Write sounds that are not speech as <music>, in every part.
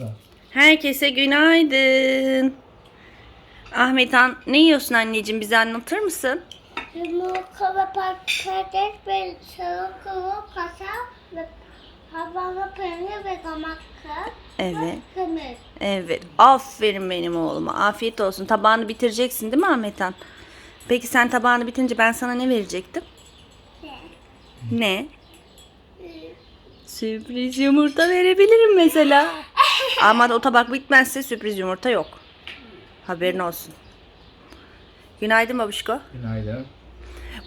da. Herkese günaydın. Ahmet Han ne yiyorsun anneciğim bize anlatır mısın? Yumurta ve patates ve salatalık pasa ve havanlı peynir ve domates Evet. ve kömür. Evet. Aferin benim oğluma. Afiyet olsun. Tabağını bitireceksin değil mi Ahmet Han? Peki sen tabağını bitince ben sana ne verecektim? Ne? Sürpriz yumurta verebilirim mesela. Ama o tabak bitmezse sürpriz yumurta yok. Haberin olsun. Günaydın babuşko. Günaydın.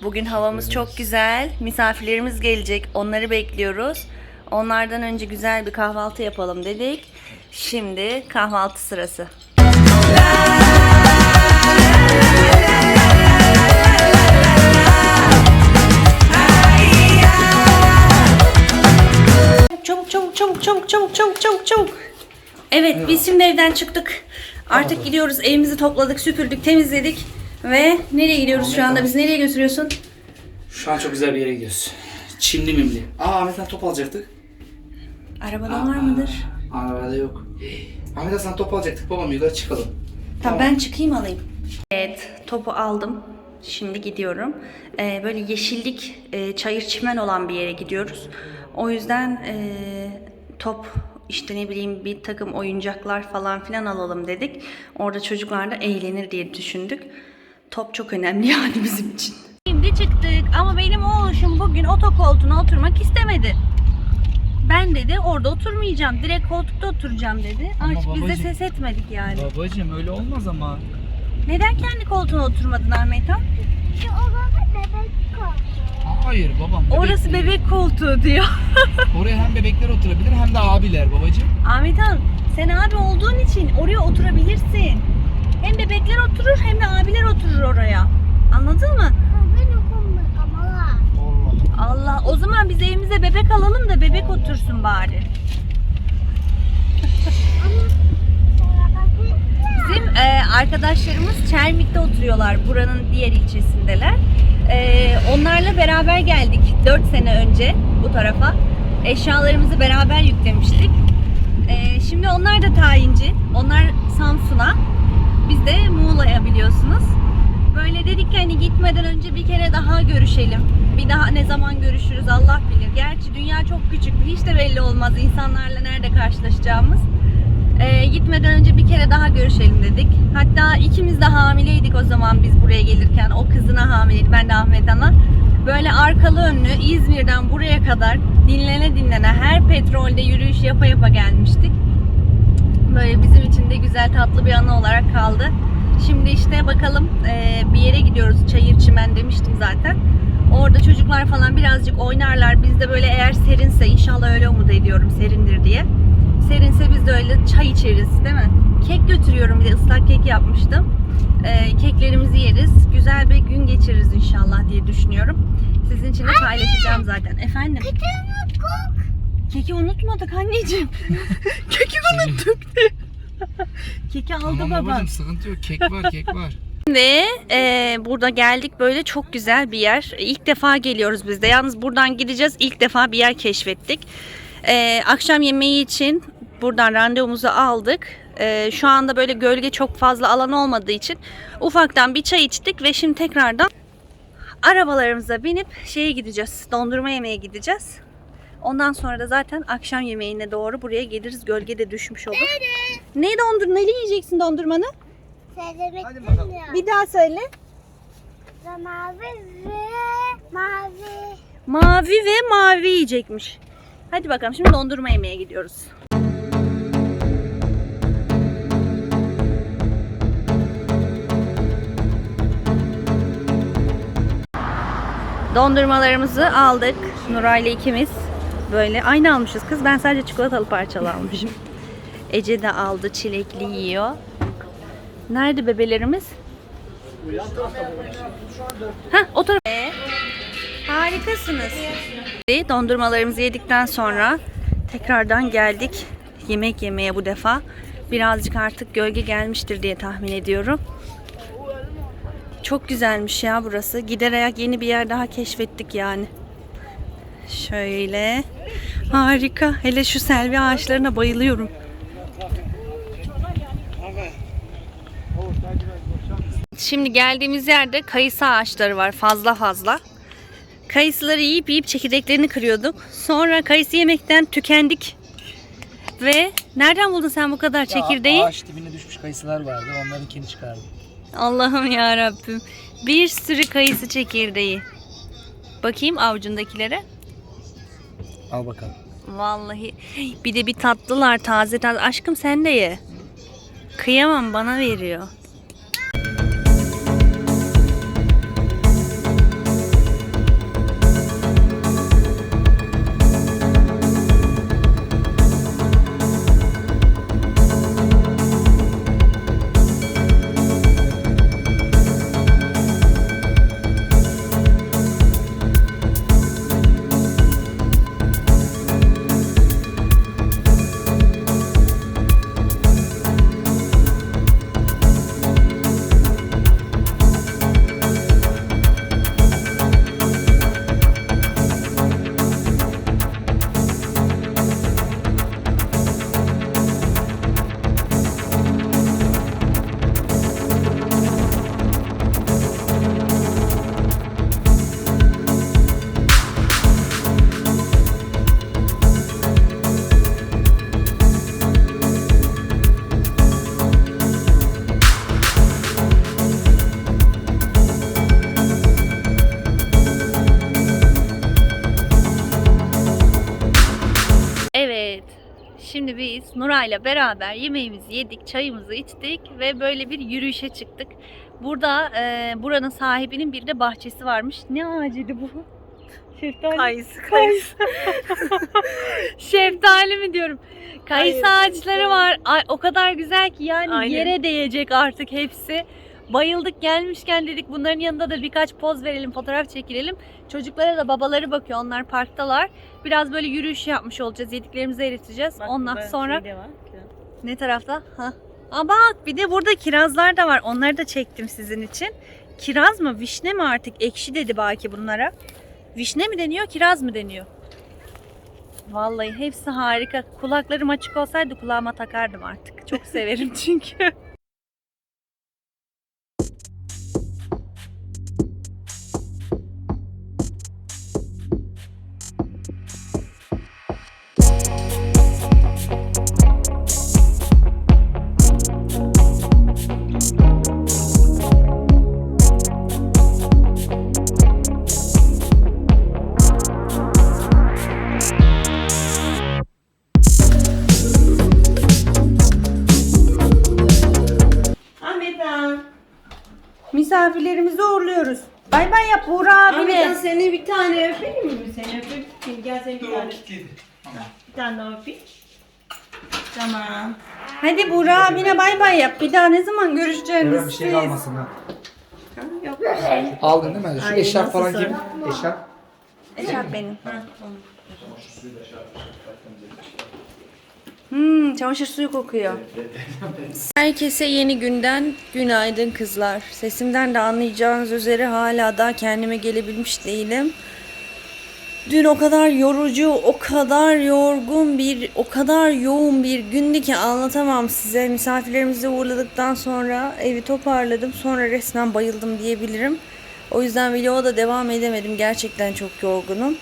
Bugün havamız çok güzel. Misafirlerimiz gelecek. Onları bekliyoruz. Onlardan önce güzel bir kahvaltı yapalım dedik. Şimdi kahvaltı sırası. Çabuk çabuk çabuk çabuk çabuk çabuk çabuk çabuk. Evet biz şimdi evden çıktık. Artık gidiyoruz. Evimizi topladık, süpürdük, temizledik. Ve nereye gidiyoruz şu anda? Biz nereye götürüyorsun? Şu an çok güzel bir yere gidiyoruz. Çimli mimli. Aa Ahmet'ten top alacaktık. Arabadan var mıdır? Arabada yok. Ahmet'ten sana top alacaktık. Babam yukarı çıkalım. Tamam ben çıkayım alayım. Evet topu aldım. Şimdi gidiyorum. Ee, böyle yeşillik, e, çayır çimen olan bir yere gidiyoruz. O yüzden e, top işte ne bileyim bir takım oyuncaklar falan filan alalım dedik. Orada çocuklar da eğlenir diye düşündük. Top çok önemli <laughs> yani bizim için. Şimdi çıktık ama benim oğluşum bugün otokoltuğuna oturmak istemedi. Ben dedi orada oturmayacağım. Direkt koltukta oturacağım dedi. Ama Artık biz de babacığım- ses etmedik yani. Babacım öyle olmaz ama. Neden kendi koltuğuna oturmadın Ahmet Han? Şu odada bebek kaldı. Hayır babam. Orası bebek koltuğu diyor. Oraya hem bebekler oturabilir hem de abiler babacım. Ahmet Han sen abi olduğun için oraya oturabilirsin. Hem bebekler oturur hem de abiler oturur oraya. Anladın mı? Allah o zaman biz evimize bebek alalım da bebek otursun bari. Bizim e, arkadaşlarımız Çermik'te oturuyorlar. Buranın diğer ilçesindeler. E, onlarla beraber geldik 4 sene önce bu tarafa. Eşyalarımızı beraber yüklemiştik. E, şimdi onlar da tayinci. Onlar Samsun'a. Biz de Muğla'ya biliyorsunuz. Böyle dedik ki hani gitmeden önce bir kere daha görüşelim. Bir daha ne zaman görüşürüz Allah bilir. Gerçi dünya çok küçük. Hiç de belli olmaz insanlarla nerede karşılaşacağımız. Ee, gitmeden önce bir kere daha görüşelim dedik. Hatta ikimiz de hamileydik o zaman biz buraya gelirken. O kızına hamileydi, ben de Ahmet Ana. Böyle arkalı önlü İzmir'den buraya kadar dinlene dinlene her petrolde yürüyüş yapa yapa gelmiştik. Böyle bizim için de güzel tatlı bir anı olarak kaldı. Şimdi işte bakalım e, bir yere gidiyoruz. Çayır çimen demiştim zaten. Orada çocuklar falan birazcık oynarlar. Biz de böyle eğer serinse inşallah öyle umut ediyorum serindir diye. Serinse biz de öyle çay içeriz değil mi? Kek götürüyorum bir de ıslak kek yapmıştım. E, keklerimizi yeriz. Güzel bir gün geçiririz inşallah diye düşünüyorum. Sizin için de paylaşacağım zaten. Efendim? Keki unutmadık anneciğim. <laughs> Keki unuttuk. <laughs> Keki aldı Tamam babam. babacım sıkıntı yok. Kek var kek var. Ve e, burada geldik böyle çok güzel bir yer. İlk defa geliyoruz biz de. Yalnız buradan gideceğiz. İlk defa bir yer keşfettik. E, akşam yemeği için buradan randevumuzu aldık. E, şu anda böyle gölge çok fazla alan olmadığı için ufaktan bir çay içtik ve şimdi tekrardan arabalarımıza binip şeye gideceğiz. Dondurma yemeye gideceğiz. Ondan sonra da zaten akşam yemeğine doğru buraya geliriz. Gölge de düşmüş olur. Ne dondur? Neyle yiyeceksin dondurmanı? Söylemek Hadi bakalım. istemiyorum. Bir daha söyle. Mavi ve mavi. Mavi ve mavi yiyecekmiş. Hadi bakalım şimdi dondurma yemeye gidiyoruz. Dondurmalarımızı aldık. Nuray ile ikimiz. Böyle aynı almışız kız. Ben sadece çikolatalı parçalı almışım. <laughs> Ece de aldı. Çilekli yiyor. Nerede bebelerimiz? Heh, o taraf. Harikasınız. Dondurmalarımızı yedikten sonra tekrardan geldik yemek yemeye bu defa. Birazcık artık gölge gelmiştir diye tahmin ediyorum. Çok güzelmiş ya burası. Gider ayak yeni bir yer daha keşfettik yani. Şöyle. Harika. Hele şu selvi ağaçlarına bayılıyorum. Şimdi geldiğimiz yerde kayısı ağaçları var fazla fazla. Kayısıları yiyip yiyip çekirdeklerini kırıyorduk. Sonra kayısı yemekten tükendik. Ve nereden buldun sen bu kadar çekirdeği? ağaç dibine düşmüş kayısılar vardı. Onların kini çıkardım. Allah'ım ya Rabbim. Bir sürü kayısı çekirdeği. Bakayım avucundakilere. Al bakalım. Vallahi bir de bir tatlılar taze taze. Aşkım sen de ye. Kıyamam bana veriyor. Nuray'la beraber yemeğimizi yedik, çayımızı içtik ve böyle bir yürüyüşe çıktık. Burada e, buranın sahibinin bir de bahçesi varmış. Ne ağacıydı bu? <laughs> Şeftali. Kayısı, Kayısı. <laughs> Şeftali mi diyorum? Kayısı Hayır, ağaçları var. Ay, o kadar güzel ki yani Aynen. yere değecek artık hepsi. Bayıldık gelmişken dedik bunların yanında da birkaç poz verelim, fotoğraf çekilelim. Çocuklara da babaları bakıyor. Onlar parktalar. Biraz böyle yürüyüş yapmış olacağız. Yediklerimizi eriteceğiz. Ondan sonra ne tarafta? Ha. Aa bak bir de burada kirazlar da var. Onları da çektim sizin için. Kiraz mı, vişne mi artık? Ekşi dedi belki bunlara. Vişne mi deniyor, kiraz mı deniyor? Vallahi hepsi harika. Kulaklarım açık olsaydı kulağıma takardım artık. Çok severim <laughs> çünkü. Seni bir tane öpeyim mi? Seni öpeyim. Gel seni bir tane. Bir tane daha öpeyim. Tamam. Hadi Buğra abine bay bay yap. Bir daha ne zaman görüşeceğiniz bir şey siz? kalmasın ha. Yok. Aldın değil mi? Şu Ay, eşarp falan nasıl kim? Eşarp. Eşarp benim. Ha, tamam. Hmm, çamaşır suyu kokuyor. Herkese yeni günden günaydın kızlar. Sesimden de anlayacağınız üzere hala daha kendime gelebilmiş değilim. Dün o kadar yorucu, o kadar yorgun bir, o kadar yoğun bir gündü ki anlatamam size. Misafirlerimizi uğurladıktan sonra evi toparladım. Sonra resmen bayıldım diyebilirim. O yüzden vloga da devam edemedim. Gerçekten çok yorgunum.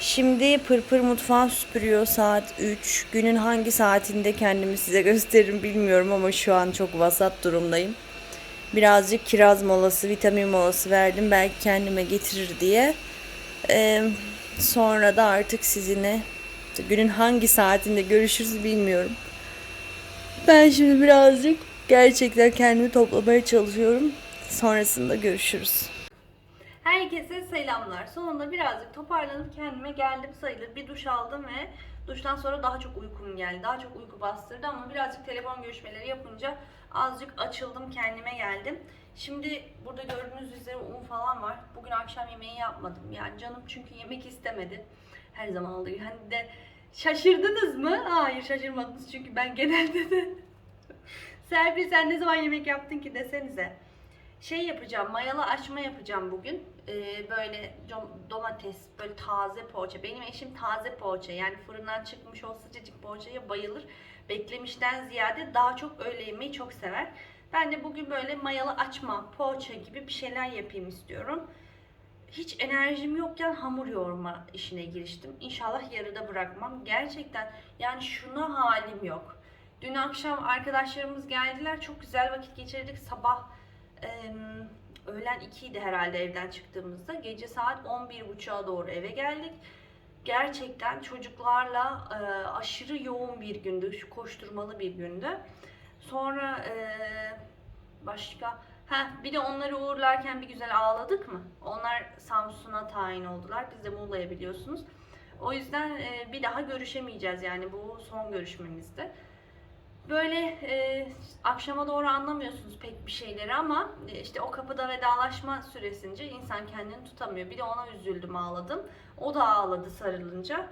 Şimdi Pırpır mutfağı süpürüyor saat 3. Günün hangi saatinde kendimi size gösteririm bilmiyorum ama şu an çok vasat durumdayım. Birazcık kiraz molası, vitamin molası verdim belki kendime getirir diye. Ee, sonra da artık sizinle günün hangi saatinde görüşürüz bilmiyorum. Ben şimdi birazcık gerçekten kendimi toplamaya çalışıyorum. Sonrasında görüşürüz. Herkese selamlar. Sonunda birazcık toparlanıp kendime geldim sayılır. Bir duş aldım ve duştan sonra daha çok uykum geldi. Daha çok uyku bastırdı ama birazcık telefon görüşmeleri yapınca azıcık açıldım, kendime geldim. Şimdi burada gördüğünüz üzere un falan var. Bugün akşam yemeği yapmadım. Yani canım çünkü yemek istemedi. Her zaman gibi. Hani de şaşırdınız mı? Hayır şaşırmadınız çünkü ben genelde de <laughs> Serpil sen ne zaman yemek yaptın ki desenize. Şey yapacağım, mayalı açma yapacağım bugün. Ee, böyle dom- domates, böyle taze poğaça. Benim eşim taze poğaça. Yani fırından çıkmış o sıcacık poğaçaya bayılır. Beklemişten ziyade daha çok öğle yemeği çok sever. Ben de bugün böyle mayalı açma, poğaça gibi bir şeyler yapayım istiyorum. Hiç enerjim yokken hamur yoğurma işine giriştim. İnşallah yarıda bırakmam. Gerçekten yani şuna halim yok. Dün akşam arkadaşlarımız geldiler. Çok güzel vakit geçirdik. Sabah em, öğlen 2'ydi herhalde evden çıktığımızda. Gece saat 11.30'a doğru eve geldik. Gerçekten çocuklarla e, aşırı yoğun bir gündü. Şu koşturmalı bir gündü. Sonra e, başka ha bir de onları uğurlarken bir güzel ağladık mı? Onlar Samsun'a tayin oldular. Biz de Muğla'ya biliyorsunuz. O yüzden e, bir daha görüşemeyeceğiz yani bu son görüşmemizdi. Böyle e, akşama doğru anlamıyorsunuz pek bir şeyleri ama e, işte o kapıda vedalaşma süresince insan kendini tutamıyor. Bir de ona üzüldüm ağladım. O da ağladı sarılınca.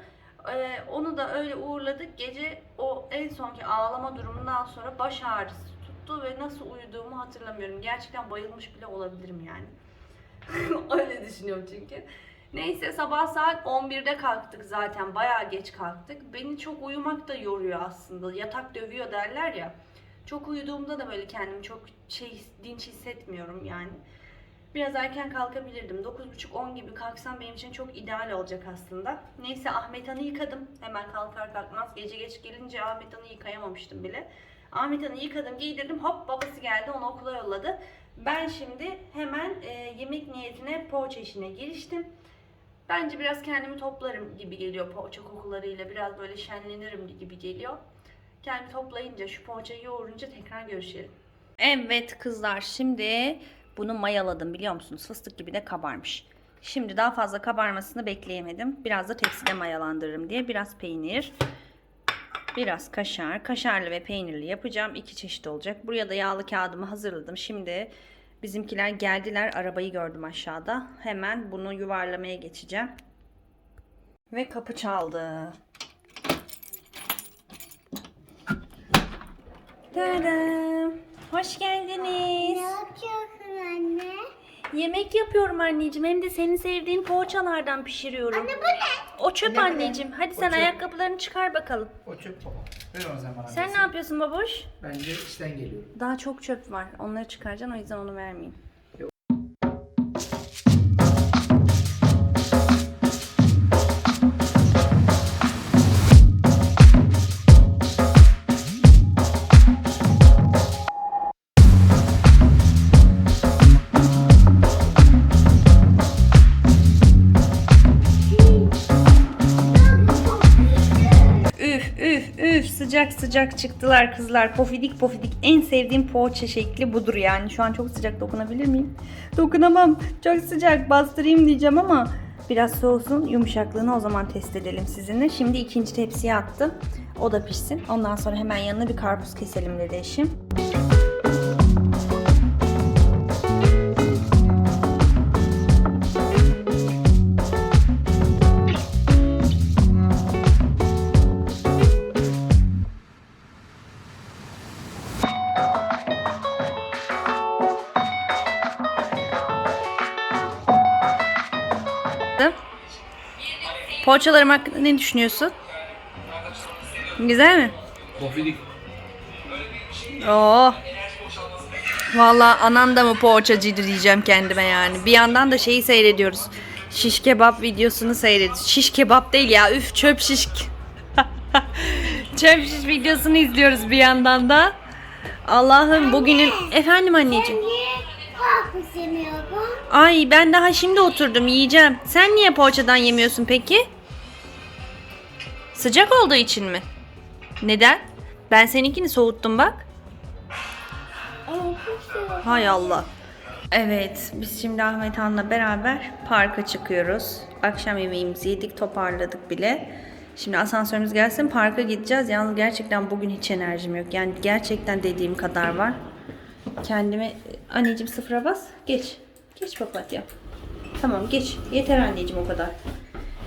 E, onu da öyle uğurladık. Gece o en sonki ağlama durumundan sonra baş ağrısı tuttu ve nasıl uyuduğumu hatırlamıyorum. Gerçekten bayılmış bile olabilirim yani. <laughs> öyle düşünüyorum çünkü. Neyse sabah saat 11'de kalktık zaten. Bayağı geç kalktık. Beni çok uyumak da yoruyor aslında. Yatak dövüyor derler ya. Çok uyuduğumda da böyle kendimi çok şey dinç hissetmiyorum yani. Biraz erken kalkabilirdim. 9.30-10 gibi kalksam benim için çok ideal olacak aslında. Neyse Ahmet Han'ı yıkadım. Hemen kalkar kalkmaz. Gece geç gelince Ahmet Han'ı yıkayamamıştım bile. Ahmet Han'ı yıkadım, giydirdim. Hop babası geldi onu okula yolladı. Ben şimdi hemen e, yemek niyetine poğaça işine giriştim. Bence biraz kendimi toplarım gibi geliyor poğaça kokularıyla. Biraz böyle şenlenirim gibi geliyor. Kendimi toplayınca, şu poğaçayı yoğurunca tekrar görüşelim. Evet kızlar şimdi bunu mayaladım biliyor musunuz? Fıstık gibi de kabarmış. Şimdi daha fazla kabarmasını bekleyemedim. Biraz da tepside mayalandırırım diye. Biraz peynir, biraz kaşar. Kaşarlı ve peynirli yapacağım. İki çeşit olacak. Buraya da yağlı kağıdımı hazırladım. Şimdi bizimkiler geldiler. Arabayı gördüm aşağıda. Hemen bunu yuvarlamaya geçeceğim. Ve kapı çaldı. Tadam. Hoş geldiniz. Ne yapıyorsun anne? Yemek yapıyorum anneciğim. Hem de senin sevdiğin poğaçalardan pişiriyorum. Anne bu ne? O çöp Ne anneciğim. Hadi sen O çöp. ayakkabılarını çıkar bakalım. O çöp baba. Ver onu sen bana. Sen ne yapıyorsun baboş? Bence işten geliyor. Daha çok çöp var. Onları çıkaracaksın o yüzden onu vermeyeyim. Sıcak sıcak çıktılar kızlar. Pofidik pofidik en sevdiğim poğaça şekli budur yani. Şu an çok sıcak dokunabilir miyim? Dokunamam. Çok sıcak bastırayım diyeceğim ama biraz soğusun yumuşaklığını o zaman test edelim sizinle. Şimdi ikinci tepsiye attım. O da pişsin. Ondan sonra hemen yanına bir karpuz keselim dedi eşim. Poğaçalarım hakkında ne düşünüyorsun? Güzel mi? Pofidik. Oo. Vallahi anan da mı poğaçacıydı diyeceğim kendime yani. Bir yandan da şeyi seyrediyoruz. Şiş kebap videosunu seyrediyoruz. Şiş kebap değil ya. Üf çöp şiş. <laughs> çöp şiş videosunu izliyoruz bir yandan da. Allah'ım bugünün... Efendim anneciğim. Ay ben daha şimdi oturdum yiyeceğim. Sen niye poğaçadan yemiyorsun peki? Sıcak olduğu için mi? Neden? Ben seninkini soğuttum bak. Hay Allah. Evet, biz şimdi Ahmet Han'la beraber parka çıkıyoruz. Akşam yemeğimizi yedik, toparladık bile. Şimdi asansörümüz gelsin, parka gideceğiz. Yalnız gerçekten bugün hiç enerjim yok. Yani gerçekten dediğim kadar var. Kendime... Anneciğim sıfıra bas, geç. Geç papatya. Tamam geç. Yeter anneciğim o kadar.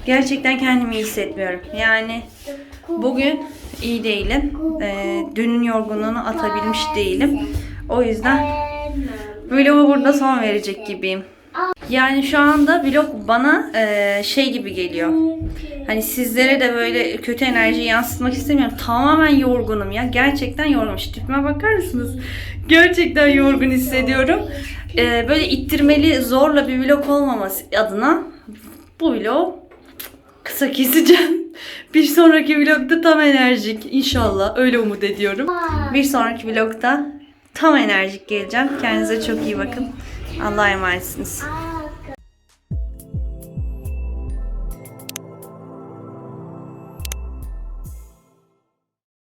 Gerçekten kendimi iyi hissetmiyorum. Yani bugün iyi değilim. Ee, dünün yorgunluğunu atabilmiş değilim. O yüzden vlog'a burada son verecek gibiyim. Yani şu anda vlog bana e, şey gibi geliyor. Hani sizlere de böyle kötü enerji yansıtmak istemiyorum. Tamamen yorgunum ya. Gerçekten yorgunum. Şu tipime bakar mısınız? Gerçekten yorgun hissediyorum. E, böyle ittirmeli, zorla bir vlog olmaması adına bu vlog kısa keseceğim. <laughs> Bir sonraki vlogda tam enerjik. İnşallah öyle umut ediyorum. Bir sonraki vlogda tam enerjik geleceğim. Kendinize çok iyi bakın. Allah'a emanetsiniz.